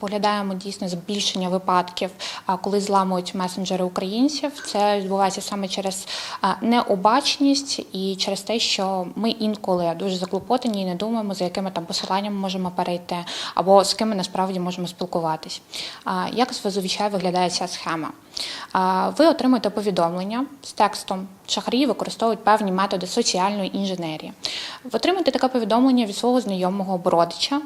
споглядаємо дійсно збільшення випадків, коли зламують месенджери українців. Це відбувається саме через необачність і через те, що ми інколи дуже заклопотані і не думаємо, за якими там посиланнями можемо перейти, або з ким ми насправді можемо спілкуватись. Як зазвичай виглядає ця схема? Ви отримуєте повідомлення з текстом. Шахраї використовують певні методи соціальної інженерії. Ви отримаєте таке повідомлення від свого знайомого або родича.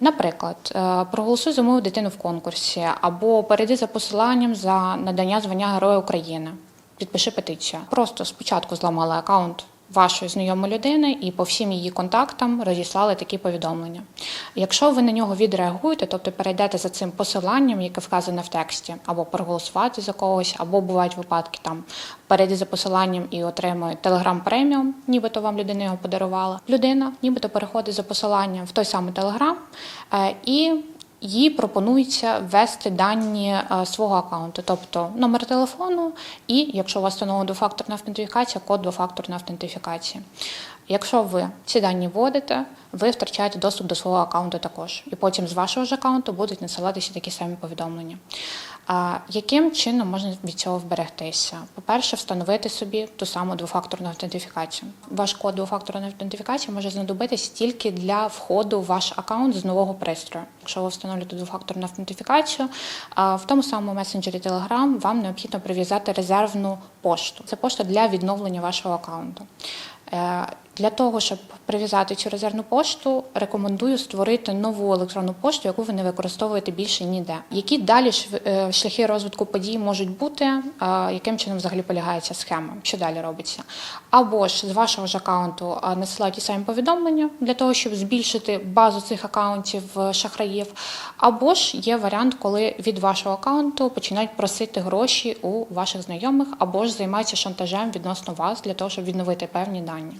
Наприклад, е, проголосуй за мою дитину в конкурсі, або перейди за посиланням за надання звання Героя України. Підпиши петицію. Просто спочатку зламали аккаунт вашої знайомої людини і по всім її контактам розіслали такі повідомлення. Якщо ви на нього відреагуєте, тобто перейдете за цим посиланням, яке вказане в тексті, або проголосувати за когось, або бувають випадки там перейди за посиланням і отримує Telegram преміум, нібито вам людина його подарувала. Людина нібито переходить за посиланням в той самий е, і їй пропонується ввести дані е, свого аккаунту, тобто номер телефону, і якщо у вас встановлена двофакторна автентифікація, код двофакторної автентифікації. Якщо ви ці дані вводите, ви втрачаєте доступ до свого аккаунту також. І потім з вашого ж аккаунту будуть надсилатися такі самі повідомлення. Яким чином можна від цього вберегтися? По-перше, встановити собі ту саму двофакторну автентифікацію. Ваш код двофакторної автентифікації може знадобитись тільки для входу в ваш аккаунт з нового пристрою. Якщо ви встановлюєте двофакторну автентифікацію, в тому самому месенджері Telegram вам необхідно прив'язати резервну пошту. Це пошта для відновлення вашого аккаунту. Для того, щоб прив'язати цю резервну пошту, рекомендую створити нову електронну пошту, яку ви не використовуєте більше ніде. Які далі е, шляхи розвитку подій можуть бути, е, яким чином взагалі полягає ця схема? Що далі робиться? Або ж з вашого ж аккаунту е, надсилають ті самі повідомлення для того, щоб збільшити базу цих аккаунтів шахраїв, або ж є варіант, коли від вашого аккаунту починають просити гроші у ваших знайомих, або ж займаються шантажем відносно вас для того, щоб відновити певні дані.